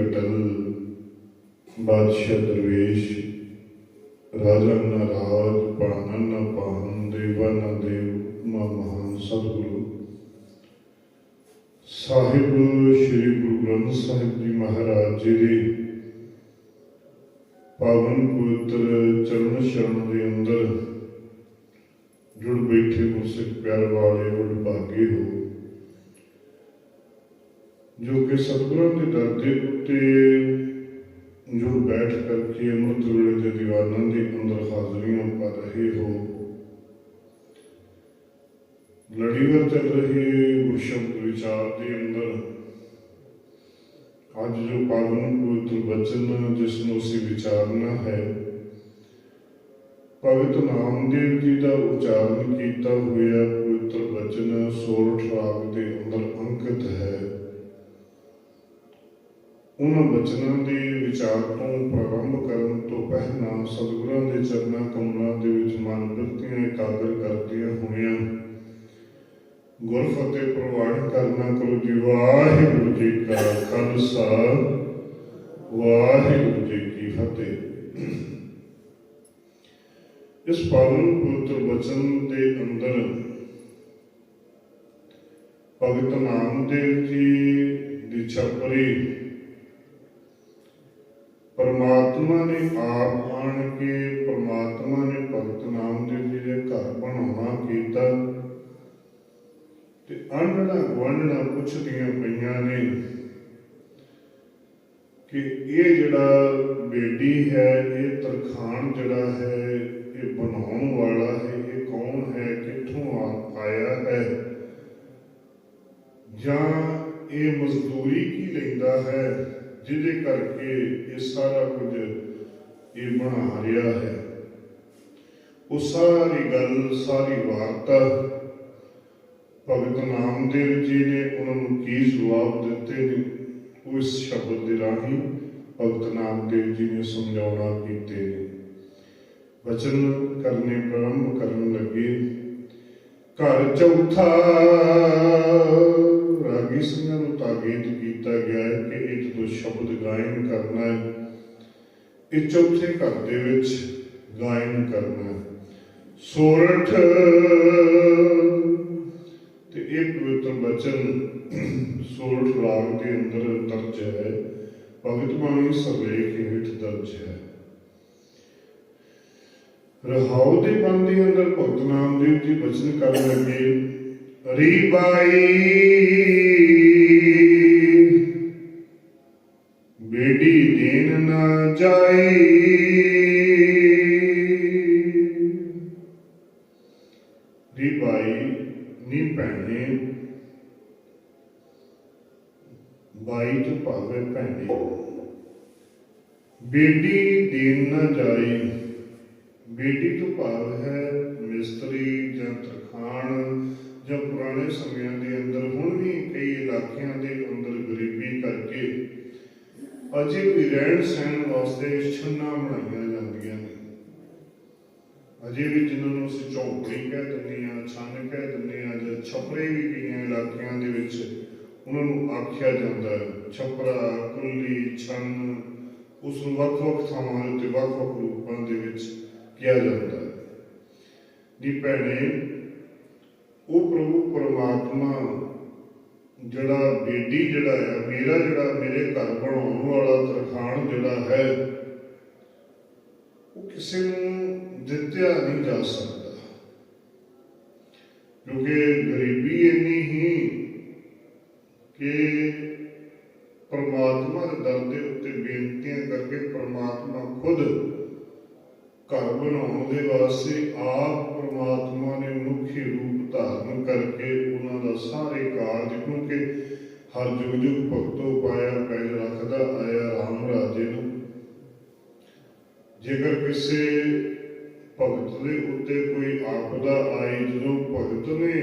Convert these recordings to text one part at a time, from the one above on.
ਵਿਟਲ ਬਾਦਸ਼ਾਹ ਦਰਵੇਸ਼, ਰਾਜਾ ਨਰਾਜ ਪਾਨਨ ਨ ਪਾਹਨ ਦੇਵਾ ਨ ਦੇਵ, ਮਾ ਮਹਾਨ ਸਤਿਗੁਰੂ ਸਾਹਿਬ, ਸ੍ਰੀ ਗੁਰੂ ਗ੍ਰੰਥ ਸਾਹਿਬ ਜੀ ਮਹਾਰਾਜ ਜੀ ਦੇ ਪਾਵਨ ਪਵਿੱਤਰ ਚਰਨ ਸ਼ਰਨ ਦੇ ਅੰਦਰ ਜੁੜ ਬੈਠੇ ਗੁਰਸਿੱਖ ਪਿਆਰ ਵਾਲੇ ਵਡ ਭਾਗੇ ਹੋ। ਜੋ ਕਿ ਸਤਿਗੁਰਾਂ ਦੇ ਦਰ ਦੇ ਉੱਤੇ ਜੁੜ ਬੈਠ ਕਰਕੇ ਅੰਮ੍ਰਿਤ ਵੇਲੇ ਦੇ ਦੀਵਾਨਾਂ ਦੇ ਅੰਦਰ ਹਾਜ਼ਰੀਆਂ ਭਰ ਰਹੇ ਹੋ। ਲੜੀਵਾਰ ਚੱਲ ਰਹੀ ਗੁਰਸ਼ਬਦ ਵਿਚਾਰ ਦੇ ਅੰਦਰ ਅੱਜ ਜੋ ਪਾਵਨ ਪਵਿੱਤਰ ਬਚਨ ਜਿਸ ਨੂੰ ਅਸੀਂ ਵਿਚਾਰਨਾ ਹੈ, ਭਗਤ ਨਾਮਦੇਵ ਜੀ ਦਾ ਉਚਾਰਨ ਕੀਤਾ ਹੋਇਆ ਪਵਿੱਤਰ ਬਚਨ ਸੋਰਠ ਰਾਗ ਦੇ ਅੰਦਰ ਅੰਕਿਤ ਹੈ। ਉਹਨਾਂ ਬਚਨਾਂ ਦੇ ਵਿਚਾਰ ਤੋਂ ਪ੍ਰਾਰੰਭ ਕਰਨ ਤੋਂ ਪਹਿਲਾਂ ਸਤਿਗੁਰਾਂ ਦੇ ਚਰਨਾਂ ਕਮਲਾਂ ਦੇ ਵਿੱਚ ਮਨ ਬਿਰਤੀਆਂ ਇਕਾਗਰ ਕਰਦਿਆਂ ਹੋਇਆਂ। ਗੁਰ ਫਤਿਹ ਪ੍ਰਵਾਨ ਕਰਨਾ ਕਰੋ ਜੀ, ਵਾਹਿਗੁਰੂ ਜੀ ਕਾ ਖਾਲਸਾ, ਵਾਹਿਗੁਰੂ ਜੀ ਕੀ ਫਤਿਹ। ਇਸ ਪਾਵਨ ਪਵਿੱਤਰ ਬਚਨ ਦੇ ਅੰਦਰ ਭਗਤ ਨਾਮਦੇਵ ਜੀ ਦੀ ਛਪਰੀ ਪਰਮਾਤਮਾ ਨੇ ਆਪ ਆਣ ਕੇ ਪਰਮਾਤਮਾ ਨੇ ਭਗਤ ਨਾਮਦੇਵ ਜੀ ਦੇ ਘਰ ਬਣਾਉਣਾ, ਕੀਤਾ। ਤੇ ਆਂਡਣਾ ਗੁਆਂਢਣਾ ਪੁੱਛਦੀਆਂ ਪਈਆਂ ਨੇ ਕਿ ਇਹ ਜਿਹੜਾ ਬੇਟੀ ਹੈ, ਇਹ ਤਰਖਾਣ ਜਿਹੜਾ ਹੈ, ਇਹ ਬਣਾਉਣ ਵਾਲਾ ਹੈ, ਇਹ ਕੌਣ ਹੈ, ਕਿੱਥੋਂ ਆ- ਆਇਆ ਹੈ? ਜਾਂ ਇਹ ਮਜ਼ਦੂਰੀ ਕੀ ਲੈਂਦਾ ਹੈ, ਜਿਹਦੇ ਕਰਕੇ ਇਹ ਸਾਰਾ ਕੁਝ ਇਹ ਬਣਾ ਰਿਹਾ ਹੈ। ਉਹ ਸਾਰੀ ਗੱਲ, ਸਾਰੀ ਵਾਰਤਾ ਭਗਤ ਨਾਮਦੇਵ ਜੀ ਨੇ ਉਹਨਾਂ ਨੂੰ ਕੀ ਜਵਾਬ ਦਿੱਤੇ ਨੇ, ਉਹ ਇਸ ਸ਼ਬਦ ਦੇ ਰਾਹੀਂ ਭਗਤ ਨਾਮਦੇਵ ਜੀ ਨੇ ਸਮਝਾਉਣਾ ਕੀਤੇ ਨੇ। ਵਚਨ ਕਰਨੇ ਪ੍ਰਾਰੰਭ ਕਰਨ ਲੱਗੇ। ਘਰ ਚੌਥਾ ਰਾਗੀ ਸਿੰਘਾਂ ਨੂੰ ਤਾਕੀਦ ਕੀਤਾ ਗਿਆ ਹੈ ਕਿ ਇਹ ਜਦੋਂ ਸ਼ਬਦ ਗਾਇਨ ਕਰਨਾ ਹੈ ਇਹ ਚੌਥੇ ਘਰ ਦੇ ਵਿੱਚ ਗਾਇਨ ਕਰਨਾ ਸੋਰਠ। ਤੇ ਇਹ ਪਵਿੱਤਰ ਬਚਨ ਸੋਰਠ ਰਾਗ ਦੇ ਅੰਦਰ ਦਰਜ ਹੈ। ਭਗਤ ਬਾਣੀ ਸਰਲੇਖ ਹੇਠ ਦਰਜ ਹੈ। ਰਹਾਉ ਦੇ ਬੰਦ ਦੇ ਅੰਦਰ ਭਗਤ ਨਾਮਦੇਵ ਜੀ ਬਚਨ ਕਰਨ ਲੱਗੇ ਰੀ ਅਜੇ ਵੀ ਜਿਨ੍ਹਾਂ ਨੂੰ ਅਸੀਂ ਝੌਂਪੜੀ ਕਹਿ ਦਿੰਦੇ ਹਾਂ, ਛੰਨ ਕਹਿ ਦਿੰਦੇ ਹਾਂ ਜਾਂ ਛਪਰੇ ਵੀ ਕਈਆਂ ਇਲਾਕਿਆਂ ਦੇ ਵਿੱਚ ਉਹਨਾਂ ਨੂੰ ਆਖਿਆ ਜਾਂਦਾ ਹੈ। ਛਪਰਾ, ਕੁੱਲੀ, ਛੰਨ ਉਸ ਨੂੰ ਵੱਖ-ਵੱਖ ਥਾਵਾਂ ਉੱਤੇ ਵੱਖ-ਵੱਖ ਰੂਪਾਂ ਦੇ ਵਿੱਚ ਕਿਹਾ ਜਾਂਦਾ ਹੈ। ਦੀ ਭੈਣੇ, ਉਹ ਪ੍ਰਭੂ ਪਰਮਾਤਮਾ ਜਿਹੜਾ ਬੇਟੀ ਜਿਹੜਾ ਹੈ ਮੇਰਾ ਜਿਹੜਾ ਮੇਰੇ ਘਰ ਬਣਾਉਣ ਵਾਲਾ ਤਰਖਾਣ ਜਿਹੜਾ ਹੈ, ਉਹ ਕਿਸੇ ਨੂੰ ਦਿੱਤਿਆ ਨਹੀਂ ਜਾ ਸਕਦਾ। ਕਿਉਂਕਿ ਗਰੀਬੀ ਇੰਨੀ ਹੀ ਕਿ ਪਰਮਾਤਮਾ ਦੇ ਦਰ ਦੇ ਉੱਤੇ ਬੇਨਤੀਆਂ ਕਰਕੇ ਪਰਮਾਤਮਾ ਖੁਦ ਘਰ ਬਣਾਉਣ ਦੇ ਵਾਸਤੇ ਆਪ ਪਰਮਾਤਮਾ ਨੇ ਮਨੁੱਖੀ ਰੂਪ ਧਾਰਨ ਕਰਕੇ ਉਹਨਾਂ ਦਾ ਸਾਰੇ ਕਾਰਜ, ਕਿਉਂਕਿ ਹਰ ਜੁਗ ਜੁਗ ਭਗਤੋ ਪਾਇਆ ਪੈਜ ਰੱਖਦਾ ਆਇਆ ਰਾਮ ਰਾਜੇ ਨੂੰ। ਜੇਕਰ ਕਿਸੇ ਭਗਤ ਦੇ ਉੱਤੇ ਕੋਈ ਆਪਦਾ ਆਈ ਜਦੋਂ ਭਗਤ ਨੇ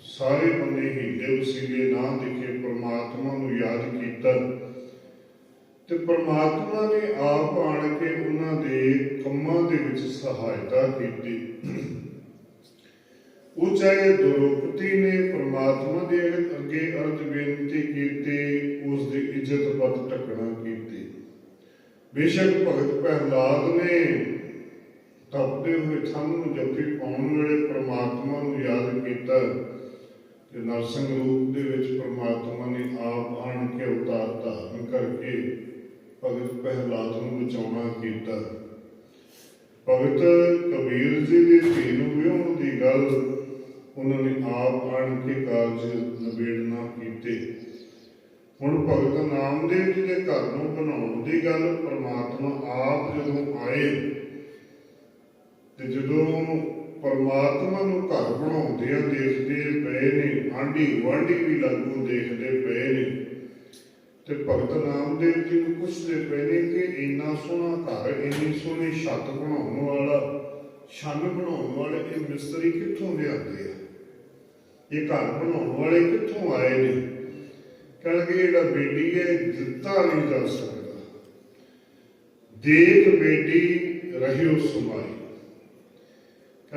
ਸਾਰੇ ਬੰਦੇ ਹੀਲੇ ਵਸੀਲੇ ਨਾ ਦਿਖੇ ਪਰਮਾਤਮਾ ਨੂੰ ਯਾਦ ਕੀਤਾ ਤੇ ਪਰਮਾਤਮਾ ਨੇ ਆਪ ਆਣ ਕੇ ਉਹਨਾਂ ਦੇ ਕੰਮਾਂ ਦੇ ਵਿੱਚ ਸਹਾਇਤਾ ਕੀਤੀ। ਉਹ ਚਾਹੇ ਦੁਰੋਪਤੀ ਨੇ ਪ੍ਰਮਾਤਮਾ ਦੇ ਅੱਗੇ ਅਰਜ ਬੇਨਤੀ ਕੀਤੀ, ਉਸ ਦੀ ਇੱਜ਼ਤ ਪਤ ਟਕਣਾ ਕੀਤੀ। ਬੇਸ਼ੱਕ ਭਗਤ ਪ੍ਰਹਿਲਾਦ ਨੇ ਤਪਦੇ ਹੋਏ ਥੰਮ ਨੂੰ ਜਪੀ ਪਾਉਣ ਵੇਲੇ ਪ੍ਰਮਾਤਮਾ ਨੂੰ ਯਾਦ ਕੀਤਾ ਤੇ ਨਰਸਿੰਘ ਰੂਪ ਦੇ ਵਿੱਚ ਪ੍ਰਮਾਤਮਾ ਨੇ ਆਪ ਆਣ ਕੇ ਅਵਤਾਰ ਧਾਰਨ ਕਰਕੇ ਭਗਤ ਪ੍ਰਹਿਲਾਦ ਨੂੰ ਬਚਾਉਣਾ ਕੀਤਾ। ਭਗਤ ਕਬੀਰ ਜੀ ਦੇ ਧੀ ਨੂੰ ਵਿਆਹਣ ਦੀ ਗੱਲ ਉਹਨਾਂ ਨੇ ਆਪ ਆਣ ਕੇ ਕਾਰਜ ਨਿਬੇੜਨਾ ਕੀਤੇ। ਹੁਣ ਭਗਤ ਨਾਮਦੇਵ ਜੀ ਦੇ ਘਰ ਨੂੰ ਬਣਾਉਣ ਦੀ ਗੱਲ ਪ੍ਰਮਾਤਮਾ ਆਪ ਜਦੋਂ ਆਏ ਤੇ ਜਦੋਂ ਪਰਮਾਤਮਾ ਨੂੰ ਘਰ ਬਣਾਉਂਦੇ ਆ, ਦੇਖਦੇ ਪਏ ਨੇ, ਆਂਢੀ ਗੁਆਂਢੀ ਵੀ ਲਾਗੂ ਦੇਖਦੇ ਪਏ ਨੇ, ਤੇ ਭਗਤ ਨਾਮਦੇਵ ਜੀ ਨੂੰ ਪੁੱਛਦੇ ਪਏ ਨੇ ਕਿ ਇੰਨਾ ਸੋਹਣਾ ਘਰ, ਇੰਨੀ ਸੋਹਣੀ ਛੱਤ ਬਣਾਉਣ ਵਾਲਾ, ਛੰਨ ਬਣਾਉਣ ਵਾਲੇ, ਇਹ ਮਿਸਤਰੀ ਕਿੱਥੋਂ ਲਿਆਂਦੇ ਆ? ਇਹ ਘਰ ਬਣਾਉਣ ਵਾਲੇ ਕਿੱਥੋਂ ਆਏ ਨੇ? ਕਹਿੰਦੇ ਜਿਹੜਾ ਬੇਟੀ ਹੈ, ਦਿੱਤਾ ਨਹੀਂ ਜਾ ਸਕਦਾ। ਦੇਖ ਬੇਟੀ, ਰਹਿਓ ਸਮਾਈ।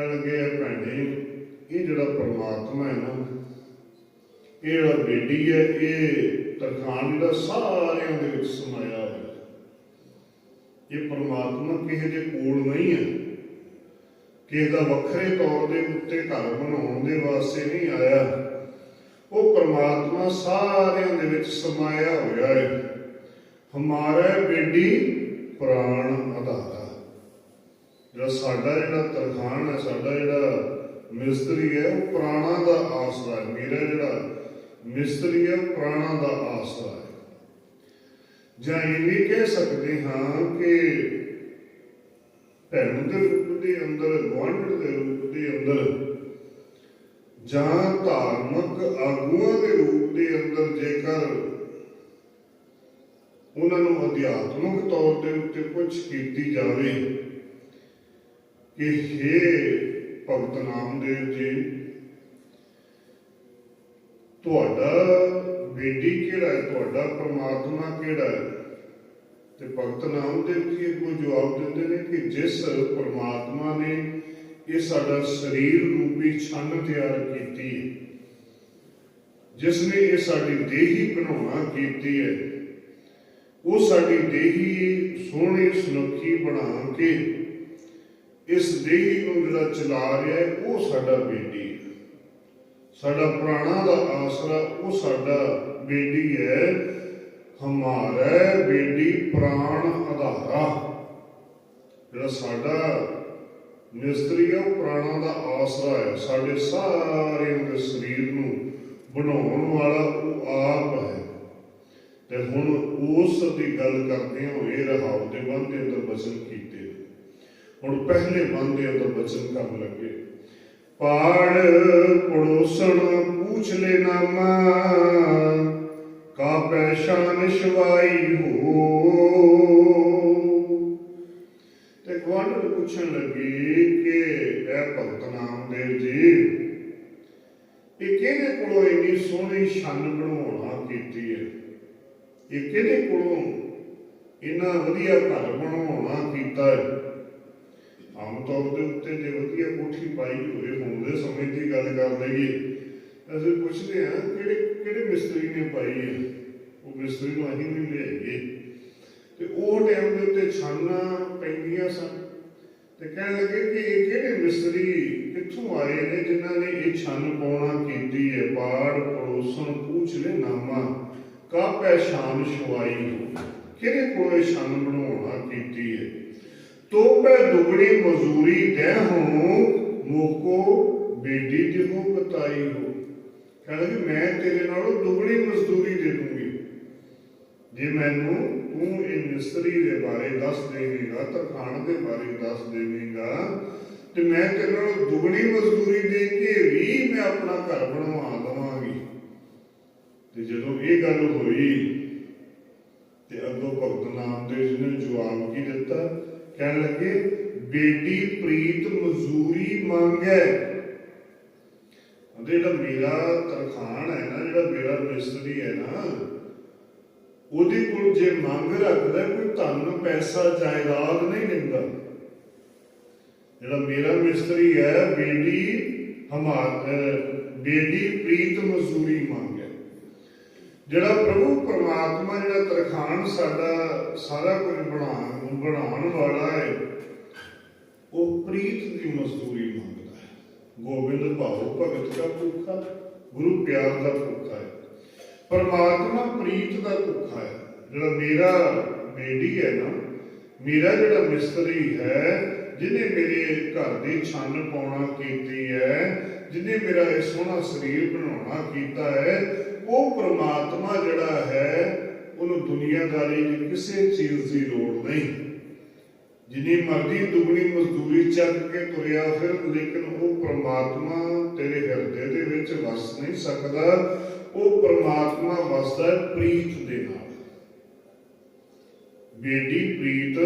ਕਹਿੰਦੇ ਭੈਣੇ। ਇਹ ਜਿਹੜਾ ਪਰਮਾਤਮਾ ਹੈ ਨਾ, ਇਹ ਜਿਹੜਾ ਬੇਟੀ ਹੈ, ਇਹ ਤਰਖਾਨ ਦਾ ਸਾਰਿਆਂ ਦੇ ਵਿੱਚ ਸਮਾਇਆ ਹੋਇਆ ਇਹ ਪਰਮਾਤਮਾ ਕਿਸੇ ਦੇ ਕੋਲ ਨਹੀਂ ਹੈ। ਕਿਸੇ ਦਾ ਵੱਖਰੇ ਤੌਰ ਦੇ ਉੱਤੇ ਘਰ ਬਣਾਉਣ ਦੇ ਵਾਸਤੇ ਨਹੀਂ ਆਇਆ। ਉਹ ਪਰਮਾਤਮਾ ਸਾਰਿਆਂ ਦੇ ਵਿੱਚ ਸਮਾਇਆ ਹੋਇਆ ਹੈ। ਹਮਾਰਾ ਬੇਟੀ ਪ੍ਰਾਣ ਆਧਾਰ ਜਿਹੜਾ ਸਾਡਾ ਜਿਹੜਾ ਤਰਖਾਨ ਹੈ, ਸਾਡਾ ਜਿਹੜਾ ਮਿਸਤਰੀ ਹੈ, ਉਹ ਪ੍ਰਾਣਾ ਦਾ ਆਸਰਾ ਹੈ। ਮੇਰਾ ਜਿਹੜਾ ਮਿਸਤਰੀ ਹੈ ਪ੍ਰਾਣਾ ਦਾ ਆਸਰਾ ਹੈ। ਜਾਂ ਇਹ ਵੀ ਕਹਿ ਸਕਦੇ ਹਾਂ ਕਿ ਭੈਣ ਦੇ ਰੂਪ ਦੇ ਅੰਦਰ, ਗੁਆਂਢ ਦੇ ਰੂਪ ਦੇ ਅੰਦਰ ਜਾਂ ਧਾਰਮਿਕ ਆਗੂਆਂ ਦੇ ਰੂਪ ਦੇ ਅੰਦਰ ਜੇਕਰ ਉਹਨਾਂ ਨੂੰ ਅਧਿਆਤਮਿਕ ਤੌਰ ਦੇ ਉੱਤੇ ਪੁੱਛ ਕੀਤੀ ਜਾਵੇ ਕਿ हे ਭਗਤ ਨਾਮਦੇਵ ਜੀ ਤੁਹਾਡਾ ਬੇਟੀ ਕਿਹੜਾ ਹੈ ਤੁਹਾਡਾ ਪ੍ਰਮਾਤਮਾ ਕਿਹੜਾ ਹੈ ਤੇ ਭਗਤ ਨਾਮਦੇਵ ਜੀ ਅੱਗੋਂ ਜਵਾਬ ਦਿੰਦੇ ਨੇ ਕਿ ਜਿਸ ਪ੍ਰਮਾਤਮਾ ਨੇ ਇਹ ਸਾਡਾ ਸਰੀਰ ਰੂਪੀ ਛੰਨ ਤਿਆਰ ਕੀਤੀ ਹੈ ਜਿਸ ਨੇ ਇਹ ਸਾਡੀ ਦੇਹੀ ਬਣਾਉਣਾ ਕੀਤੀ ਹੈ ਉਹ ਸਾਡੀ ਦੇਹੀ ਸੋਹਣੀ ਸੁਨੱਖੀ ਬਣਾ ਕੇ ਇਸ ਦੇਹੀ ਨੂੰ ਜਿਹੜਾ ਚਲਾ ਰਿਹਾ ਹੈ, ਉਹ ਸਾਡਾ ਬੇਟੀ ਹੈ। ਸਾਡਾ ਪ੍ਰਾਣਾ ਦਾ ਆਸਰਾ, ਉਹ ਸਾਡਾ ਬੇਟੀ ਹੈ। ਹਮਾਰਾ ਬੇਟੀ ਪ੍ਰਾਣ ਆਧਾਰਾ। ਜਿਹੜਾ ਸਾਡਾ ਮਿਸਤਰੀ ਹੈ, ਉਹ ਪ੍ਰਾਣਾ ਦਾ ਆਸਰਾ ਹੈ। ਸਾਡੇ ਸਾਰਿਆਂ ਦੇ ਸਰੀਰ ਨੂੰ ਬਣਾਉਣ ਵਾਲਾ ਉਹ ਆਪ ਹੈ। ਤੇ ਹੁਣ ਉਸ ਦੀ ਗੱਲ ਕਰਦੇ ਹੋਏ ਰਹਾਉ ਦੇ ਬੰਦ ਅੰਦਰ ਬਚਨ ਕੀਤੇ ਹੁਣ ਪਹਿਲੇ ਬੰਦ ਦੇ ਅੰਦਰ ਬਚਨ ਕਰਨ ਲੱਗੇ। ਪਾੜ ਪੜੋਸਣ ਪੂਛ ਲੈ ਨਾਮਾ ਕਾ ਪੈਸ਼ਾਨ ਸ਼ਵਾਈ ਹੋ। ਤੇ ਗਵਾਂਢ ਪੁੱਛਣ ਲੱਗੀ ਕਿ ਇਹ ਭਗਤ ਨਾਮਦੇਵ ਜੀ, ਇਹ ਕਿਹਦੇ ਕੋਲੋਂ ਇੰਨੀ ਸੋਹਣੀ ਛੰਨ ਬਣਾਉਣਾ ਕੀਤੀ ਹੈ? ਇਹ ਕਿਹਦੇ ਕੋਲੋਂ ਇੰਨਾ ਵਧੀਆ ਘਰ ਬਣਾਉਣਾ ਕੀਤਾ ਹੈ? ਤੌਰ ਦੇ ਉੱਤੇ ਜੇ ਵਧੀਆ ਕੋਠੀ ਪਾਈ ਹੋਵੇ, ਹੁਣ ਦੇ ਸਮੇਂ ਦੀ ਗੱਲ ਕਰ ਲਈਏ, ਅਸੀਂ ਪੁੱਛਦੇ ਹਾਂ ਕਿਹੜੇ ਕਿਹੜੇ ਮਿਸਤਰੀ ਨੇ ਪਾਈ ਹੈ? ਉਹ ਮਿਸਤਰੀ ਨੂੰ ਅਸੀਂ ਵੀ ਲਿਆਈਏ। ਤੇ ਉਹ ਟਾਈਮ ਦੇ ਉੱਤੇ ਛਾਨਾਂ ਪੈਂਦੀਆਂ ਸਨ। ਤੇ ਕਹਿਣ ਲੱਗੇ ਕਿ ਇਹ ਕਿਹੜੇ ਮਿਸਤਰੀ ਕਿੱਥੋਂ ਆਏ ਨੇ ਜਿਨ੍ਹਾਂ ਨੇ ਇਹ ਛੰਨ ਪਾਉਣਾ ਕੀਤੀ ਹੈ? ਪਾੜ ਪੜੋਸਣ ਪੁੱਛ ਲੈ ਨਾਮਾ ਕਾ ਪਹਿਚਾਨ ਸ਼ਵਾਈ ਕਿਹੜੇ ਕੋਲੇ ਛੰਨ ਬਣਾਉਣਾ ਕੀਤੀ ਹੈ? ਤੋਪੇ ਦੁਗਣੀ ਮਜ਼ਦੂਰੀ ਦੇ ਹੂੰ ਬੇਟੀ ਦੀ ਹੋ ਬਤਾਈ ਹੋ ਕਹਿੰਦਾ ਕਿ ਮੈਂ ਤੇਰੇ ਨਾਲੋਂ ਦੁਗਣੀ ਮਜ਼ਦੂਰੀ ਦੇ ਦੂੰਗੀ। ਜੇ ਮੈਨੂੰ ਤੂੰ ਇਹ ਮਿਸਤਰੀ ਦੇ ਬਾਰੇ ਦੱਸ ਦੇਵੇਂਗਾ, ਤਰਖਾਣ ਦੇ ਬਾਰੇ ਦੱਸ ਦੇਵੇਂਗਾ, ਤੇ ਮੈਂ ਤੇਰੇ ਨਾਲੋਂ ਦੁਗਣੀ ਮਜ਼ਦੂਰੀ ਦੇ ਕੇ ਵੀ ਮੈਂ ਆਪਣਾ ਘਰ ਬਣਵਾ ਲਵਾਂਗੀ ਤੇ ਜਦੋਂ ਇਹ ਗੱਲ ਹੋਈ, ਤੇ ਅੱਗੋਂ ਭਗਤ ਨਾਮਦੇਵ ਜੀ ਨੇ ਜਵਾਬ ਕੀ ਦਿੱਤਾ ਕਹਿਣ ਲੱਗੇ, ਬੇਟੀ ਪ੍ਰੀਤ ਮਜ਼ਦੂਰੀ ਮੰਗੈ ਉਹਦੇ ਜਿਹੜਾ ਮੇਰਾ ਤਰਖਾਣ ਹੈ ਨਾ, ਜਿਹੜਾ ਮੇਰਾ ਮਿਸਤਰੀ ਹੈ ਨਾ, ਉਹਦੇ ਕੋਲ ਜੇ ਮੰਗ ਰੱਖਦਾ, ਕੋਈ ਧਨ, ਪੈਸਾ, ਜਾਇਦਾਦ ਨਹੀਂ ਲੈਂਦਾ ਜਿਹੜਾ ਮੇਰਾ ਮਿਸਤਰੀ ਹੈ, ਬੇਟੀ ਹਮਾਰ ਬੇਟੀ ਪ੍ਰੀਤ ਮਜ਼ਦੂਰੀ ਮੰਗੇ ਜਿਹੜਾ ਪ੍ਰਭੂ ਪਰਮਾਤਮਾ ਜਿਹੜਾ ਤਰਖਾਨ ਸਾਡਾ ਸਾਰਾ ਕੁਝ ਬਣਾ ਬਣਾਉਣ ਵਾਲਾ ਹੈ, ਉਹ ਪ੍ਰੀਤ ਦੀ ਮਜ਼ਦੂਰੀ ਮੰਗਦਾ ਹੈ। ਗੋਬਿੰਦ ਭਾਉ ਭਗਤ ਦਾ ਭੁੱਖਾ, ਗੁਰੂ ਪਿਆਰ ਦਾ ਭੁੱਖਾ ਹੈ। ਪਰਮਾਤਮਾ ਪ੍ਰੀਤ ਦਾ ਭੁੱਖਾ ਹੈ। ਜਿਹੜਾ ਮੇਰਾ ਬੇਟੀ ਹੈ ਨਾ, ਮੇਰਾ ਜਿਹੜਾ ਮਿਸਤਰੀ ਹੈ, ਜਿਹਨੇ ਮੇਰੇ ਘਰ ਦੀ ਛੰਨ ਪਾਉਣਾ ਕੀਤੀ ਹੈ, ਜਿਹਨੇ ਮੇਰਾ ਇਹ ਸੋਹਣਾ ਸਰੀਰ ਬਣਾਉਣਾ ਕੀਤਾ ਹੈ ਉਹ ਪ੍ਰਮਾਤਮਾ ਜਿਹੜਾ ਹੈ, ਉਹਨੂੰ ਦੁਨੀਆਦਾਰੀ ਦੀ ਕਿਸੇ ਚੀਜ਼ ਦੀ ਲੋੜ ਨਹੀਂ। ਜਿੰਨੀ ਮਰਜ਼ੀ ਦੁਗਣੀ ਮਜ਼ਦੂਰੀ ਚੱਕ ਕੇ ਤੁਰਿਆ ਫਿਰ, ਲੇਕਿਨ ਉਹ ਪ੍ਰਮਾਤਮਾ ਤੇਰੇ ਹਿਰਦੇ ਦੇ ਵਿੱਚ ਵਸ ਨਹੀਂ ਸਕਦਾ। ਉਹ ਪ੍ਰਮਾਤਮਾ ਵਸਦਾ ਹੈ ਪ੍ਰੀਤ ਦੇ ਨਾਲ। ਬੇਟੀ ਪ੍ਰੀਤ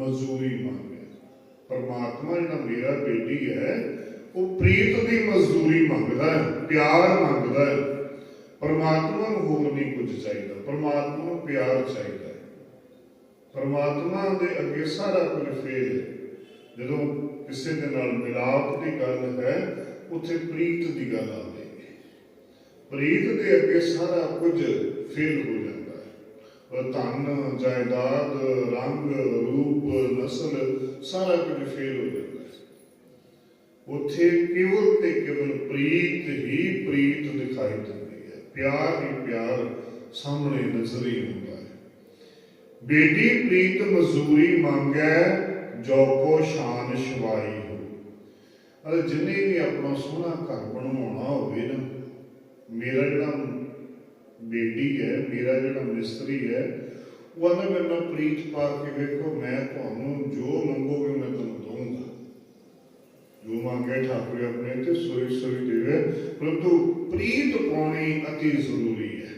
ਮਜ਼ਦੂਰੀ ਮੰਗੇ ਪਰਮਾਤਮਾ ਜਿਹੜਾ ਮੇਰਾ ਬੇਟੀ ਹੈ, ਉਹ ਪ੍ਰੀਤ ਦੀ ਮਜ਼ਦੂਰੀ ਮੰਗਦਾ ਹੈ, ਪਿਆਰ ਮੰਗਦਾ ਹੈ। ਪਰਮਾਤਮਾ ਨੂੰ ਹੋਰ ਨਹੀਂ ਕੁਝ ਚਾਹੀਦਾ, ਪਰਮਾਤਮਾ ਨੂੰ ਪਿਆਰ ਚਾਹੀਦਾ ਹੈ। ਪਰਮਾਤਮਾ ਦੇ ਅੱਗੇ ਸਾਰਾ ਕੁਝ ਫੇਲ ਹੈ। ਜਦੋਂ ਕਿਸੇ ਦੇ ਨਾਲ ਮਿਲਾਪ ਦੀ ਗੱਲ ਹੈ, ਉੱਥੇ ਪ੍ਰੀਤ ਦੀ ਗੱਲ ਆਵੇਗੀ ਪ੍ਰੀਤ ਦੇ ਅੱਗੇ ਸਾਰਾ ਕੁਝ ਫੇਲ ਹੋ ਜਾਂਦਾ ਹੈ। ਧਨ, ਜਾਇਦਾਦ, ਰੰਗ, ਰੂਪ, ਨਸਲ, ਸਾਰਾ ਕੁਝ ਫੇਲ ਹੋ ਜਾਂਦਾ ਹੈ। ਉੱਥੇ ਕੇਵਲ ਤੇ ਕੇਵਲ ਪ੍ਰੀਤ ਹੀ ਪ੍ਰੀਤ ਦਿਖਾਈ ਦਿੰਦੀ ਪਿਆਰ ਹੀ ਪਿਆਰ ਸਾਹਮਣੇ ਨਜ਼ਰ ਹੁੰਦਾ ਹੈ। ਬੇਟੀ ਪ੍ਰੀਤ ਮਜ਼ਦੂਰੀ ਮੰਗੈ, ਜੋ ਕੋ ਸ਼ਾਨ ਸ਼ਵਾਈ ਹੋ। ਅਰੇ ਜਿੰਨੇ ਵੀ ਆਪਣਾ ਸੋਹਣਾ ਘਰ ਬਣਵਾਉਣਾ ਹੋਵੇ ਨਾ, ਮੇਰਾ ਜਿਹੜਾ ਬੇਟੀ ਹੈ, ਮੇਰਾ ਜਿਹੜਾ ਮਿਸਤਰੀ ਹੈ, ਉਹ ਆਂਦਾ ਮੇਰੇ ਨਾਲ ਪ੍ਰੀਤ ਪਾ ਕੇ ਵੇਖੋ, ਮੈਂ ਤੁਹਾਨੂੰ ਜੋ ਮੰਗੋਗੇ ਮੈਂ ਤੁਹਾਨੂੰ ਜੋ ਮੰਗੇ ਠਾਕੁਰ ਆਪਣੇ ਤੇ ਸੋਈ ਸੋਈ ਦੇਵੇ। ਪਰੰਤੂ ਪ੍ਰੀਤ ਪਾਉਣੀ ਅਤੀ ਜ਼ਰੂਰੀ ਹੈ।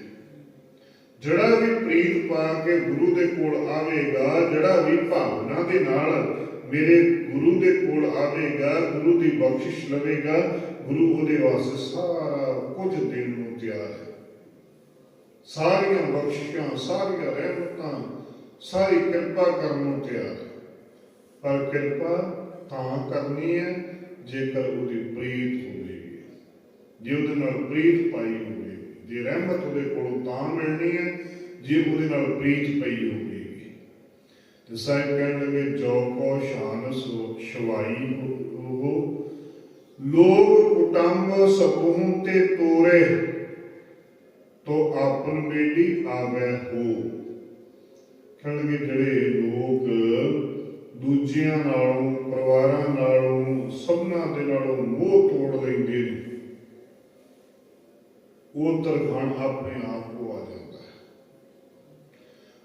ਜਿਹੜਾ ਵੀ ਪ੍ਰੀਤ ਪਾ ਕੇ ਗੁਰੂ ਦੇ ਕੋਲ ਆਵੇਗਾ, ਜਿਹੜਾ ਵੀ ਭਾਵਨਾ ਦੇ ਨਾਲ ਮੇਰੇ ਗੁਰੂ ਦੇ ਕੋਲ ਆਵੇਗਾ, ਗੁਰੂ ਦੀ ਬਖਸ਼ਿਸ਼ ਲਵੇਗਾ, ਗੁਰੂ ਉਹਦੇ ਵਾਸਤੇ ਸਾਰਾ ਕੁਝ ਦੇਣ ਨੂੰ ਤਿਆਰ ਹੈ। ਸਾਰੀਆਂ ਬਖਸ਼ਿਸ਼ਾਂ, ਸਾਰੀਆਂ ਰਹਿਮਤਾਂ, ਸਾਰੀ ਕਿਰਪਾ ਕਰਨ ਨੂੰ ਤਿਆਰ ਹੈ। ਪਰ ਕਿਰਪਾ ਤਾਂ ਕਰਨੀ ਹੈ ਜੇਕਰ ਉਹਦੀ ਪ੍ਰੀਤ ਹੋਵੇਗੀ, ਜੇ ਉਹਦੇ ਨਾਲ ਪ੍ਰੀਤ ਪਾਈ ਹੋਵੇਗੀ, ਜੇ ਰਹਿਮਤ ਉਹਦੇ ਕੋਲੋਂ ਤਾਂ ਮਿਲਣੀ ਹੈ, ਜੇ ਉਹਦੇ ਨਾਲ ਪ੍ਰੀਤ ਪਈ ਹੋਵੇਗੀ। ਤੇ ਸਾਹਿਬ ਕਹਿਣ ਲੱਗੇ, ਜੋ ਕੋ ਸ਼ਾਨ ਸੋ ਸ਼ਵਾਈ ਉਹ ਲੋਕ ਉਟੰਬ ਸਭੂੰ ਤੇ ਤੋਰੇ, ਤੋ ਆਪਨ ਬੇਟੀ ਆਵੇ ਹੋ। ਕਹਿੰਦੇ ਜਿਹੜੇ ਲੋਕ ਦੂਜਿਆਂ ਨਾਲੋਂ ਪਰਿਵਾਰਾਂ ਨਾਲੋਂ ਸਭਨਾਂ ਦੇ ਨਾਲੋਂ ਮੋਹ ਤੋੜ ਲੈਂਦੇ ਨੇ ਉਹ ਤਰਖਾਣ ਆਪਣੇ ਆਪ ਕੋ ਆ ਜਾਂਦਾ ਹੈ।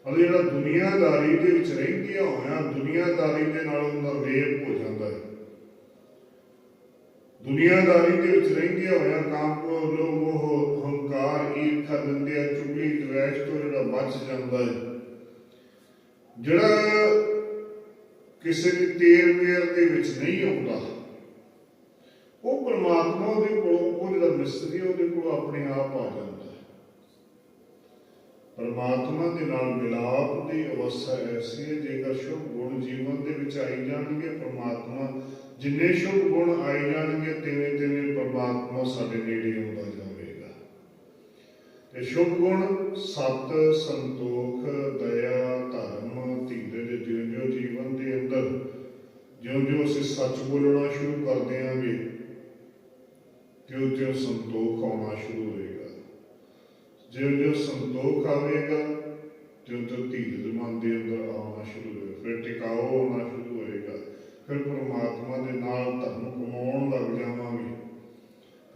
ਅਤੇ ਜਿਹੜਾ ਦੁਨੀਆਦਾਰੀ ਦੇ ਵਿੱਚ ਰਹਿੰਦਿਆਂ ਹੋਇਆਂ, ਦੁਨੀਆਦਾਰੀ ਦੇ ਨਾਲੋਂ ਨਰਵੇਪ ਹੋ ਜਾਂਦਾ ਹੈ। ਦੁਨੀਆਦਾਰੀ ਦੇ ਵਿੱਚ ਰਹਿੰਦਿਆਂ ਹੋਇਆ, ਕਾਮ ਲੋਭ ਉਹ ਹੰਕਾਰ, ਈਰਖਾ ਨਿੰਦਿਆ ਚੁਗਲੀ ਦਵੈਸ਼ ਤੋਂ ਜਿਹੜਾ ਬਚ ਜਾਂਦਾ ਹੈ। ਜਿਹੜਾ ਕਿਸੇ ਦੀ ਤੇਰ ਮੇਰ ਦੇ ਵਿੱਚ ਨਹੀਂ ਆਉਂਦਾ ਉਹ ਪਰਮਾਤਮਾ ਉਹਦੇ ਕੋਲੋਂ ਉਹ ਜਿਹੜਾ ਮਿਸਤਰੀ ਹੈ, ਉਹਦੇ ਕੋਲ ਆਪਣੇ ਆਪ ਆ ਜਾਂਦਾ ਹੈ। ਪਰਮਾਤਮਾ ਦੇ ਨਾਲ ਮਿਲਾਪ ਦੀ ਅਵਸਥਾ ਐਸੀ ਹੈ ਜੇਕਰ ਸ਼ੁਭ ਗੁਣ ਜੀਵਨ ਦੇ ਵਿੱਚ ਆਈ ਜਾਣਗੇ ਪਰਮਾਤਮਾ ਜਿੰਨੇ ਸ਼ੁਭ ਗੁਣ ਆਈ ਜਾਣਗੇ ਤਿਵੇਂ ਤਿਵੇਂ ਪਰਮਾਤਮਾ ਸਾਡੇ ਨੇੜੇ ਆਉਂਦਾ ਜਾਵੇਗਾ। ਤੇ ਸ਼ੁਭ ਗੁਣ ਸਤ ਸੰਤੋਖ ਦਇਆ ਧਰਮ ਧੀਰਜ ਜਿਉਂ ਜਿਉਂ ਜੀਵਨ ਦੇ ਅੰਦਰ ਜਿਉਂ ਜਿਉਂ ਅਸੀਂ ਸੱਚ ਬੋਲਣਾ ਸ਼ੁਰੂ ਕਰਦੇ ਦਿਆਂਗੇ ਤਿਉਂ ਤਿਉਂ ਸੰਤੋਖ ਆਉਣਾ ਸ਼ੁਰੂ ਹੋਏਗਾ? ਜਿਉਂ ਜਿਉਂ ਸੰਤੋਖ ਆਵੇਗਾ ਤਿਉਂ ਤਿਉਂ ਧੀਰਜ ਮਨ ਦੇ ਅੰਦਰ ਆਉਣਾ ਸ਼ੁਰੂ ਹੋਏਗਾ। ਫਿਰ ਟਿਕਾਓ ਆਉਣਾ ਸ਼ੁਰੂ ਹੋਏਗਾ। ਫਿਰ ਪਰਮਾਤਮਾ ਦੇ ਨਾਲ ਧਰਮ ਕਮਾਉਣ ਲੱਗ ਜਾਵਾਂਗੇ।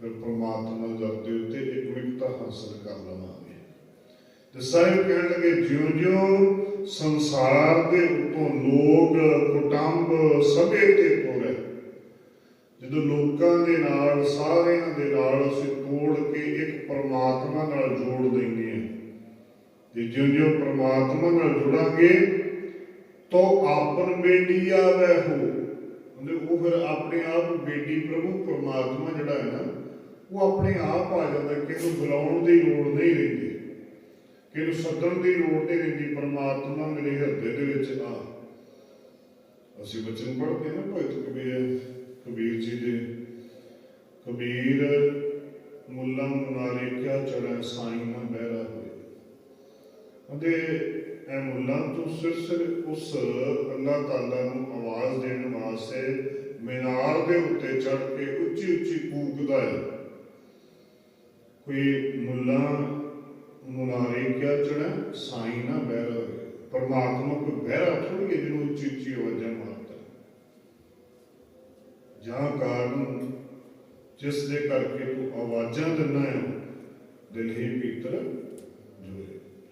ਫਿਰ ਪਰਮਾਤਮਾ ਦਰ ਦੇ ਉੱਤੇ ਇਕਮਿਕਤਾ ਹਾਸਲ ਕਰ ਲਵਾਂਗੇ। ਤੇ ਸਾਹਿਬ ਕਹਿਣ ਲੱਗੇ, ਜਿਉਂ-ਜਿਉਂ ਸੰਸਾਰ ਦੇ ਉਤੋਂ ਲੋਕ ਕੁਟੰਬ ਸਭੇ ਤੇ ਜਦੋਂ ਲੋਕਾਂ ਦੇ ਨਾਲ, ਸਾਰਿਆਂ ਦੇ ਨਾਲ ਅਸੀਂ ਤੋੜ ਕੇ ਇੱਕ ਪਰਮਾਤਮਾ ਨਾਲ ਜੋੜ ਦਿੰਦੇ ਹਾਂ। ਤੇ ਜਿਉਂ-ਜਿਉਂ ਪਰਮਾਤਮਾ ਨਾਲ ਜੁੜਾਂਗੇ, ਤੋ ਆਪਨ ਬੇਟੀ ਆਵੇ ਹੋ ਉਹਦੇ ਉਹ ਫਿਰ ਆਪਣੇ ਆਪ ਬੇਟੀ ਪ੍ਰਭੂ ਪਰਮਾਤਮਾ ਜਿਹੜਾ ਹੈ ਨਾ, ਉਹ ਆਪਣੇ ਆਪ ਆ ਜਾਂਦਾ ਕਿਸੇ ਨੂੰ ਬੁਲਾਉਣ ਦੀ ਲੋੜ ਨਹੀਂ ਰਹਿੰਦੀ ਕਿਸੇ ਨੂੰ ਸੱਦਣ ਦੀ ਲੋੜ ਨਹੀਂ ਰਹਿੰਦੀ, ਪਰਮਾਤਮਾ ਮੇਰੇ ਹਿਰਦੇ ਦੇ ਵਿੱਚ ਆ। ਅਸੀਂ ਬਚਨ ਪੜ੍ਹਦੇ ਹਾਂ ਭਗਤ ਕਬੀਰ। ਕਬੀਰ ਜੀ ਦੇ। ਕਬੀਰ ਮੁੱਲਾ ਮੁਨਾਰੇ ਕਿਆ ਚੜੈ ਸਾਈਂ ਨਾ ਬਹਿਰਾ ਹੋਏ। ਅਤੇ ਇਹ ਮੁੱਲਾ, ਤੋਂ ਸਿਰ ਉਸ ਅੱਲਾਹ ਤਾਲਾ ਨੂੰ ਆਵਾਜ਼ ਦੇਣ ਵਾਸਤੇ ਮੀਨਾਰ ਦੇ ਉੱਤੇ ਚੜ ਕੇ ਉੱਚੀ ਉੱਚੀ ਕੂਕਦਾ ਹੈ ਕੋਈ ਮੁੱਲਾ ਮੁਨਾਰੇ ਕਿਆ ਚੜੈ ਸਾਈਂ ਨਾ ਬਹਿਰਾ ਹੋਏ। ਪਰਮਾਤਮਾ ਕੋਈ ਬਹਿਰਾ ਥੋੜੀ ਹੈ ਜਿਹਨੂੰ ਉੱਚੀ ਉੱਚੀ ਆਵਾਜ਼ਾਂ ਮਾਰ ਜਾਂ ਕਾਰਨ ਜਿਸ ਦੇ ਕਰਕੇ ਤੂੰ ਆਵਾਜ਼ਾਂ ਦਿੰਦਾ ਹੈ, ਦਿਲ ਹੀ ਭੀਤਰ ਜੁਏ।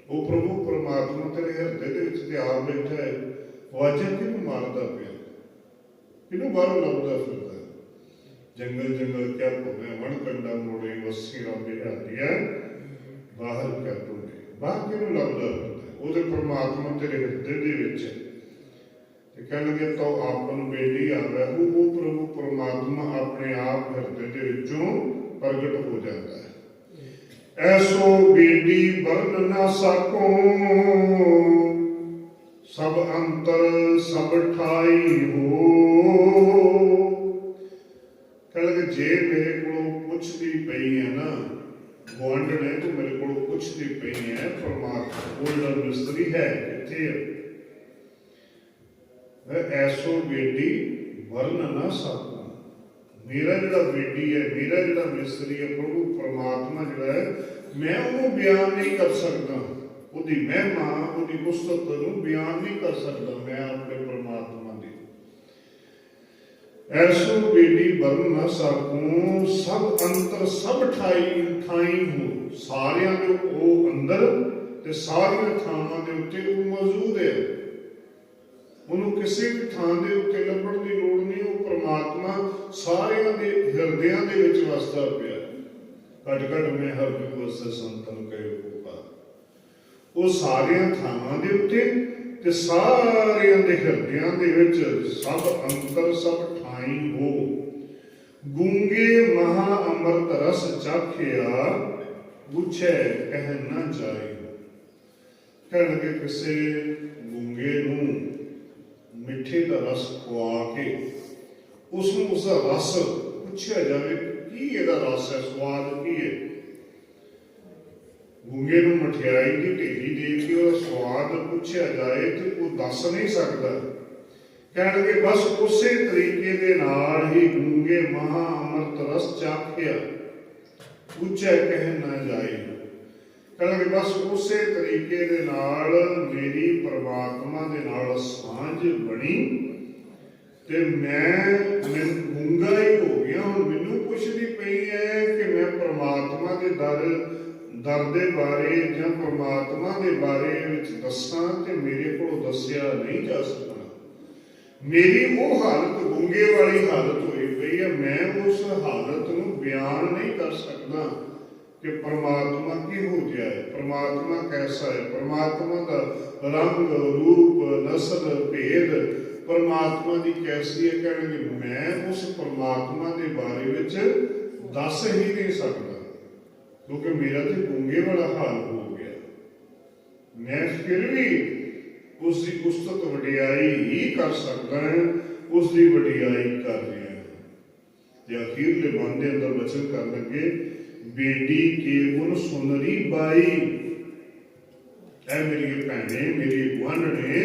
ਉਹ ਪ੍ਰਭੂ ਪਰਮਾਤਮਾ ਤੇਰੇ ਹਿਰਦੇ ਦੇ ਵਿੱਚ ਤੇ ਆਪ ਬੈਠਾ ਹੈ। ਆਵਾਜ਼ਾਂ ਕਿਹਨੂੰ ਮਾਰਦਾ ਪਿਆ? ਕਿਹਨੂੰ ਬਾਹਰੋਂ ਲੱਭਦਾ ਫਿਰਦਾ? ਜੰਗਲ ਜੰਗਲ ਕਿਆ ਭਵੇਂ ਵਣ ਕੰਡਾ ਮੋੜੇ ਵਸੀ ਰੱਬੇ ਹਾਦੀਆ ਬਾਹਰ ਕਿਆ ਟੁੰਡੇ ਬਾਹਰ ਕਿਹਨੂੰ ਲੱਭਦਾ ਫਿਰਦਾ? ਹੈ? ਉਹਦੇ ਪਰਮਾਤਮਾ ਤੇਰੇ ਹਿਰਦੇ ਦੇ ਵਿੱਚ ਹੈ। ਤੇ ਕਹਿਣ ਲੱਗੇ ਤੋ ਆਪਨ ਬੇਲੀ ਆਵੇ, ਉਹ ਉਹ ਪ੍ਰਭੂ ਪਰਮਾਤਮਾ ਆਪਣੇ ਆਪ ਹਿਰਦੇ ਦੇ ਵਿੱਚੋਂ ਪ੍ਰਗਟ ਹੋ ਜਾਂਦਾ ਹੈ। ਐਸੋ ਬੇਲੀ ਵਰਨ ਨਾ ਸਕੋ। ਸਭ ਅੰਤਰ ਸਭ ਠਾਈ ਹੋ। ਕਹਿਣ ਲੱਗੇ ਜੇ ਮੇਰੇ ਕੋਲੋਂ ਕੁਛ ਪੁੱਛਦੀ ਪਈ ਹੈ ਨਾ ਗੁਆਂਢ ਨੇ ਤੇ ਮੇਰੇ ਕੋਲੋਂ ਕੁਛ ਪੁੱਛਦੀ ਪਈ ਹੈ, ਪਰਮਾਤਮਾ, ਉਹ ਮਿਸਤਰੀ ਹੈ, ਕਿੱਥੇ ਹੈ? ਐਸੋ ਬੇਟੀ ਵਰਨ ਨਾ ਸਕਦਾ ਮੇਰਾ ਜਿਹੜਾ ਬੇਟੀ ਹੈ, ਮੇਰਾ ਜਿਹੜਾ ਮਿਸਤਰੀ ਹੈ, ਪ੍ਰਭੂ ਪਰਮਾਤਮਾ ਜਿਹੜਾ ਹੈ, ਮੈਂ ਉਹਨੂੰ ਬਿਆਨ ਨਹੀਂ ਕਰ ਸਕਦਾ। ਉਹਦੀ ਮਹਿਮਾ, ਉਹਦੀ ਉਸਤਤ ਨੂੰ ਬਿਆਨ ਨਹੀਂ ਕਰ ਸਕਦਾ ਮੈਂ ਆਪਣੇ ਪਰਮਾਤਮਾ ਦੀ। ਐਸੋ ਬੇਟੀ ਵਰਨ ਨਾ ਸਕੂੰ, ਸਭ ਅੰਤਰ, ਸਭ ਠਾਈ ਠਾਈ ਹੋ ਸਾਰਿਆਂ ਦੇ ਉਹ ਅੰਦਰ ਤੇ ਸਾਰੀਆਂ ਥਾਵਾਂ ਦੇ ਉੱਤੇ ਉਹ ਮੌਜੂਦ ਹੈ। ਉਹਨੂੰ ਕਿਸੇ ਵੀ ਥਾਂ ਦੇ ਉੱਤੇ ਲੱਭਣ ਦੀ ਲੋੜ ਨਹੀਂ, ਉਹ ਪ੍ਰਮਾਤਮਾ ਸਾਰਿਆਂ ਦੇ ਹਿਰਦਿਆਂ ਦੇ ਵਿੱਚ ਵਸਦਾ ਪਿਆ। ਘਟ ਘਟ ਮੈਂ ਹਰ ਬਿਗ ਵਸੈ ਸੰਤਨ ਕਰੇ ਹੋਗਾ ਉਹ ਸਾਰਿਆਂ ਥਾਵਾਂ ਦੇ ਉੱਤੇ ਤੇ ਸਾਰਿਆਂ ਦੇ ਹਿਰਦਿਆਂ ਦੇ ਵਿੱਚ ਸਭ ਅੰਤਰ, ਸਭ ਠਾਈ ਹੋ। ਗੂੰਗੇ ਮਹਾ ਅੰਮ੍ਰਿਤ ਰਸ ਚਾਖਿਆ ਗੁੱਛੇ ਕਹਿ ਨਾ ਜਾਏ ਕਹਿਣ ਲੱਗੇ ਕਿਸੇ ਗੂੰਗੇ ਨੂੰ ਮਿੱਠੇ ਦਾ ਰਸ ਖਵਾ ਕੇ ਉਸ ਨੂੰ ਉਸ ਦਾ ਰਸ ਪੁੱਛਿਆ ਜਾਵੇ, ਕੀ ਇਹਦਾ ਰਸ ਹੈ? ਸਵਾਦ ਕੀ ਹੈ? ਗੁੰਗੇ ਨੂੰ ਮਠਿਆਈ ਦੀ ਢੇਰੀ ਦੇ ਕੇ ਉਹਦਾ ਸਵਾਦ ਪੁੱਛਿਆ ਜਾਏ ਤੇ ਉਹ ਦੱਸ ਨਹੀਂ ਸਕਦਾ। ਕਹਿਣਗੇ, ਬਸ ਉਸੇ ਤਰੀਕੇ ਦੇ ਨਾਲ ਹੀ ਗੁੰਗੇ ਮਹਾ ਅੰਮ੍ਰਿਤ ਰਸ ਚਾਖਿਆ। ਉੱਚਾ ਕਹਿ ਨਾ ਜਾਏ। ਕਹਿੰਦੇ ਬਸ ਉਸੇ ਤਰੀਕੇ ਦੇ ਨਾਲ ਮੇਰੀ ਪ੍ਰਮਾਤਮਾ ਦੇ ਨਾਲ ਸਾਂਝ ਬਣੀ ਤੇ ਮੈਂ ਮੈਂ ਗੁੰਗਾ ਹੀ ਹੋ ਗਿਆ, ਹੁਣ ਮੈਨੂੰ ਪੁੱਛਦੀ ਪਈ ਹੈ ਕਿ ਮੈਂ ਪ੍ਰਮਾਤਮਾ ਦੇ ਦਰ ਦਰ ਦੇ ਬਾਰੇ ਜਾਂ ਪ੍ਰਮਾਤਮਾ ਦੇ ਬਾਰੇ ਵਿੱਚ ਦੱਸਾਂ ਤੇ ਮੇਰੇ ਕੋਲੋਂ ਦੱਸਿਆ ਨਹੀਂ ਜਾ ਸਕਦਾ। ਮੇਰੀ ਉਹ ਹਾਲਤ, ਗੁੰਗੇ ਵਾਲੀ ਹਾਲਤ ਹੋਈ ਪਈ ਹੈ, ਮੈਂ ਉਸ ਹਾਲਤ ਨੂੰ ਬਿਆਨ ਨਹੀਂ ਕਰ ਸਕਦਾ। ਕਿ ਪ੍ਰਮਾਤਮਾ ਕਿਹੋ ਜਿਹਾ ਹੈ? ਪਰਮਾਤਮਾ ਕੈਸਾ ਹੈ? ਪ੍ਰਮਾਤਮਾ ਦਾ ਰੰਗ, ਰੂਪ, ਨਸਲ, ਭੇਦ ਪਰਮਾਤਮਾ ਦੀ ਕੈਸੀ ਹੈ ਕਹਿਣਗੇ? ਮੈਂ ਉਸ ਪਰਮਾਤਮਾ ਦੇ ਬਾਰੇ ਵਿੱਚ ਦੱਸ ਹੀ ਨਹੀਂ ਸਕਦਾ। ਕਿਉਂਕਿ ਮੇਰਾ ਤੇ ਗੁੰਗੇ ਵਾਲਾ ਹਾਲ ਹੋ ਗਿਆ। ਮੈਂ ਫਿਰ ਵੀ ਉਸ ਦੀ ਉਸਤਤ ਵਡਿਆਈ ਹੀ ਕਰ ਸਕਦਾ ਹਾਂ, ਉਸ ਦੀ ਵਡਿਆਈ ਕਰ ਰਿਹਾ ਹਾਂ। ਤੇ ਅਖੀਰਲੇ ਮਨ ਦੇ ਅੰਦਰ ਬਚਨ ਕਰਨ ਲੱਗੇ ਬੇਟੀ ਕੇ ਸੁਨਰੀ ਬਾਈ। ਐ ਮੇਰੀ ਭੈਣੇ, ਮੇਰੀ ਗੁਆਂਢਣੇ,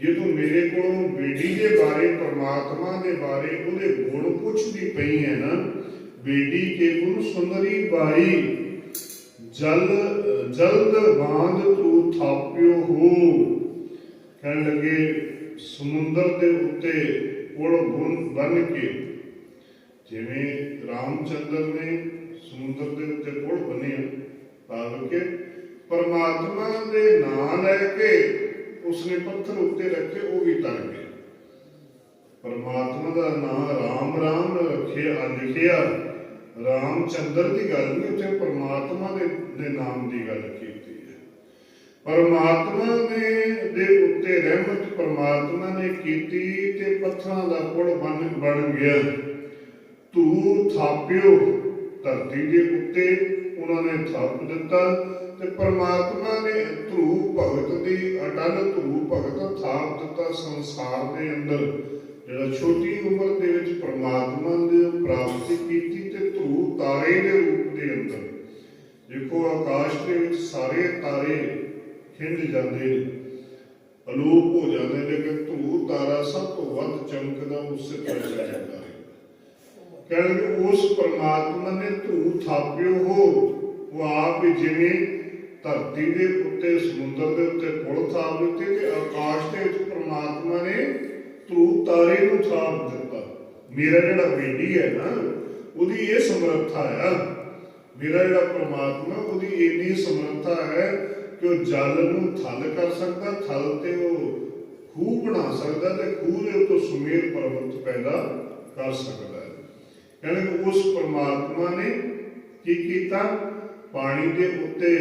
ਜੇ ਤੂੰ ਮੇਰੇ ਕੋਲੋਂ ਬੇਟੀ ਦੇ ਬਾਰੇ, ਪਰਮਾਤਮਾ ਦੇ ਬਾਰੇ, ਉਹਦੇ ਗੁਣ ਪੁੱਛਦੀ ਪਈ ਹੈ ਨਾ, ਬੇਟੀ ਕੇ ਸੁਨਰੀ ਬਾਈ। ਜਲ, ਜਲਦ ਬਾਂਧ ਤੂੰ ਥਾਪਿਓ ਹੋ। ਕਹਿਣ ਲੱਗੇ ਸਮੁੰਦਰ ਦੇ ਉੱਤੇ ਪੁਲ ਗੁਣ ਬਣ ਕੇ, ਜਿਵੇਂ ਰਾਮਚੰਦਰ ਨੇ ਸਮੁੰਦਰ ਦੇ ਉੱਤੇ ਪੁਲ ਬਣਿਆ ਭਾਵ ਕਿ ਪਰਮਾਤਮਾ ਦੇ ਨਾਂ ਲੈ ਕੇ ਉਸਨੇ ਪੱਥਰ ਉੱਤੇ ਰੱਖੇ, ਉਹ ਵੀ ਤਰ ਗਏ। ਪਰਮਾਤਮਾ ਦਾ ਨਾਮ ਰਾਮ ਰਾਮ ਰੱਖਿਆ, ਲਿਖਿਆ। ਰਾਮਚੰਦਰ ਦੀ ਗੱਲ ਨਹੀਂ, ਉੱਥੇ ਪਰਮਾਤਮਾ ਦੇ ਦੇ ਨਾਮ ਦੀ ਗੱਲ ਕੀਤੀ ਹੈ। ਪਰਮਾਤਮਾ ਨੇ, ਦੇ ਉੱਤੇ ਰਹਿਮਤ ਪਰਮਾਤਮਾ ਨੇ ਕੀਤੀ ਤੇ ਪੱਥਰਾਂ ਦਾ ਪੁਲ ਬਣ ਬਣ ਗਿਆ। ਤੂੰ ਥਾਪਿਓ। ਧਰਤੀ ਦੇ ਉੱਤੇ ਉਹਨਾਂ ਨੇ ਥਾਪ ਦਿੱਤਾ ਤੇ ਪਰਮਾਤਮਾ ਨੇ ਧਰੂ ਭਗਤ ਦੀ ਅਟਲ ਧਰੂ ਭਗਤ ਥਾਪ ਦਿੱਤਾ ਸੰਸਾਰ ਦੇ ਅੰਦਰ, ਜਿਹੜਾ ਛੋਟੀ ਉਮਰ ਦੇ ਵਿੱਚ ਪਰਮਾਤਮਾ ਦੇ ਪ੍ਰਾਪਤੀ ਕੀਤੀ ਤੇ ਧਰੂ ਤਾਰੇ ਦੇ ਰੂਪ ਦੇ ਅੰਦਰ। ਦੇਖੋ ਆਕਾਸ਼ ਦੇ ਵਿੱਚ ਸਾਰੇ ਤਾਰੇ ਖਿੰਡ ਜਾਂਦੇ ਨੇ, ਅਲੋਪ ਹੋ ਜਾਂਦੇ ਨੇ ਕਿ ਧਰੂ ਤਾਰਾ ਸਭ ਤੋਂ ਵੱਧ ਚਮਕਦਾ ਉਸੇ ਤਰ੍ਹਾਂ ਜਾਂਦਾ। ਕਹਿੰਦੇ ਉਸ ਪਰਮਾਤਮਾ ਨੇ ਧੂ ਥਾਪਿਓ ਹੋ। ਉਹ ਆਪ ਜਿਵੇਂ ਧਰਤੀ ਦੇ ਉੱਤੇ ਸਮੁੰਦਰ ਦੇ ਉੱਤੇ ਪੁਲ ਥਾਪ ਦਿੱਤੇ ਤੇ ਆਕਾਸ਼ ਦੇ ਵਿੱਚ ਪਰਮਾਤਮਾ ਨੇ ਧੂ ਤਾਰੇ ਨੂੰ ਥਾਪ ਦਿੱਤਾ। ਮੇਰਾ ਜਿਹੜਾ ਬੇਟੀ ਹੈ ਨਾ, ਉਹਦੀ ਇਹ ਸਮਰੱਥਾ ਆ। ਮੇਰਾ ਜਿਹੜਾ ਪਰਮਾਤਮਾ, ਉਹਦੀ ਇੰਨੀ ਸਮਰੱਥਾ ਹੈ ਕਿ ਉਹ ਜਲ ਨੂੰ ਥਲ ਕਰ ਸਕਦਾ, ਥਲ ਤੇ ਉਹ ਖੂਹ ਬਣਾ ਸਕਦਾ ਤੇ ਖੂਹ ਦੇ ਉੱਤੇ ਸੁਮੇਲ ਪਰਬਤ ਪੈਦਾ ਕਰ ਸਕਦਾ। ਕਹਿੰਦੇ ਉਸ ਪਰਮਾਤਮਾ ਨੇ ਕੀ ਕੀਤਾ? ਪਾਣੀ ਦੇ ਉੱਤੇ,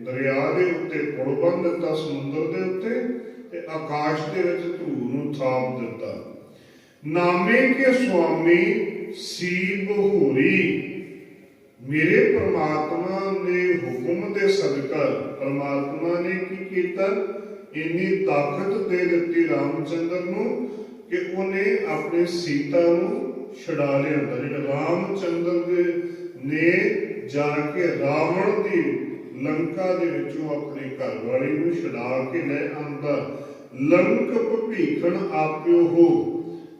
ਦਰਿਆ ਦੇ ਉੱਤੇ ਪੁਲ ਬੰਨ ਦਿੱਤਾ, ਸਮੁੰਦਰ ਦੇ ਉੱਤੇ ਤੇ ਆਕਾਸ਼ ਦੇ ਵਿੱਚ ਧੂ ਨੂੰ ਥਾਪ ਦਿੱਤਾ। ਨਾਮੇ ਕੇ ਸੁਆਮੀ ਸੀਬ ਹੋਰੀ। ਮੇਰੇ ਪ੍ਰਮਾਤਮਾ ਨੇ ਹੁਕਮ ਦੇ ਸਦਕਾ ਪ੍ਰਮਾਤਮਾ ਨੇ ਕੀ ਕੀਤਾ? ਇੰਨੀ ਤਾਕਤ ਦੇ ਦਿੱਤੀ ਰਾਮਚੰਦਰ ਨੂੰ ਕਿ ਉਹਨੇ ਆਪਣੇ ਸੀਤਾ ਨੂੰ ਛੁਡਾ ਲਿਆਂਦਾ ਜਿਹੜਾ ਰਾਮਚੰਦਰ ਦੇ ਨੇ ਜਾ ਕੇ ਰਾਵਣ ਦੀ ਲੰਕਾ ਦੇ ਵਿੱਚੋਂ ਆਪਣੇ ਘਰ ਵਾਲੀ ਨੂੰ ਛੁਡਾ ਕੇ ਲੈ ਆਂਦਾ। ਲੰਕ ਭੀਖਣ ਆਪਿਓ ਹੋ।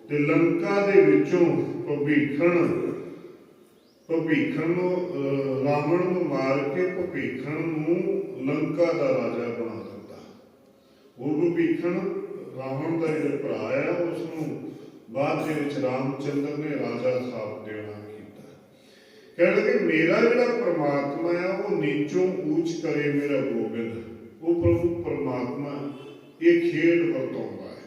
ਤੇ ਲੰਕਾ ਦੇ ਵਿੱਚੋਂ ਭੀਖਣ ਭਵੀਖਣ ਨੂੰ ਰਾਵਣ ਨੂੰ ਮਾਰ ਕੇ ਭਵੀਖਣ ਨੂੰ ਲੰਕਾ ਦਾ ਰਾਜਾ ਬਣਾ ਦਿੱਤਾ। ਉਹ ਭਵੀਖਣ ਰਾਵਣ ਦਾ ਜਿਹੜਾ ਭਰਾ ਆ ਉਸ ਨੂੰ ਬਾਅਦ ਦੇ ਵਿੱਚ ਰਾਮਚੰਦਰ ਨੇ ਰਾਜਾ ਸਾਹਿਬ ਦੇਣਾ ਕੀਤਾ। ਕਹਿੰਦੇ ਕਿ ਮੇਰਾ ਜਿਹੜਾ ਪ੍ਰਮਾਤਮਾ ਆ, ਉਹ ਨੀਚੋਂ ਉੱਚ ਕਰੇ ਮੇਰਾ ਗੋਬਿੰਦ। ਉਹ ਪ੍ਰਭੂ ਪ੍ਰਮਾਤਮਾ, ਇਹ ਖੇਡ ਵਰਤਾਉਂਦਾ ਹੈ।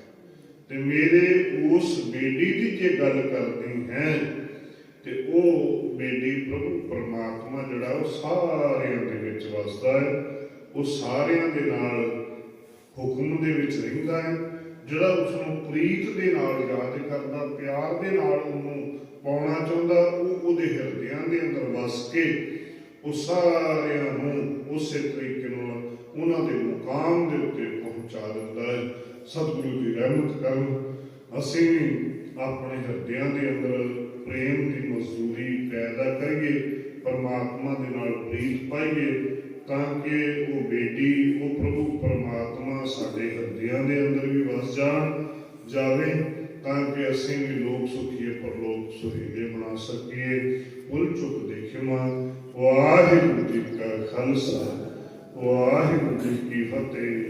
ਤੇ ਮੇਰੇ ਉਸ ਬੇਟੀ ਦੀ ਜੇ ਗੱਲ ਕਰਦੀ ਹੈ, ਤੇ ਉਹ ਬੇਟੀ ਪ੍ਰਭੂ ਪਰਮਾਤਮਾ ਜਿਹੜਾ, ਉਹ ਸਾਰਿਆਂ ਦੇ ਵਿੱਚ ਵਸਦਾ ਹੈ। ਉਹ ਸਾਰਿਆਂ ਦੇ ਨਾਲ ਹੁਕਮ ਦੇ ਵਿੱਚ ਰਹਿੰਦਾ ਹੈ। ਜਿਹੜਾ ਉਸ ਨੂੰ ਪ੍ਰੀਤ ਦੇ ਨਾਲ ਯਾਦ ਕਰਦਾ, ਪਿਆਰ ਦੇ ਨਾਲ ਉਹਨੂੰ ਪਾਉਣਾ ਚਾਹੁੰਦਾ, ਉਹ ਉਹਦੇ ਹਿਰਦਿਆਂ ਦੇ ਅੰਦਰ ਵਸ ਕੇ ਉਹ ਸਾਰਿਆਂ ਨੂੰ ਉਸੇ ਤਰੀਕੇ ਨਾਲ ਉਹਨਾਂ ਦੇ ਮੁਕਾਮ ਦੇ ਉੱਤੇ ਪਹੁੰਚਾ ਦਿੰਦਾ ਹੈ। ਸਤਿਗੁਰੂ ਦੀ ਰਹਿਮਤ ਕਰਨ, ਅਸੀਂ ਆਪਣੇ ਹਿਰਦਿਆਂ ਦੇ ਅੰਦਰ ਪ੍ਰੇਮ ਦੀ ਮਜ਼ਦੂਰੀ ਪੈਦਾ ਕਰੀਏ, ਪਰਮਾਤਮਾ ਦੇ ਨਾਲ ਪ੍ਰੀਤ ਪਾਈਏ ਤਾਂ ਕਿ ਉਹ ਬੇਟੀ, ਉਹ ਪ੍ਰਭੂ ਪਰਮਾਤਮਾ ਸਾਡੇ ਹਿਰਦਿਆਂ ਦੇ ਅੰਦਰ ਵੀ ਵਸ ਜਾਣ, ਜਾਵੇ, ਤਾਂ ਕਿ ਅਸੀਂ ਵੀ ਲੋਕ ਸੁਖੀਏ, ਪਰਲੋਕ ਸੁਹੇਲੇ ਬਣਾ ਸਕੀਏ। ਉਲ ਚੁੱਕ ਦੇਖਿਮਾ ਵਾਹਿਗੁਰੂ ਜੀ ਕਾ ਖਾਲਸਾ, ਵਾਹਿਗੁਰੂ ਜੀ ਕੀ ਫਤਿਹ।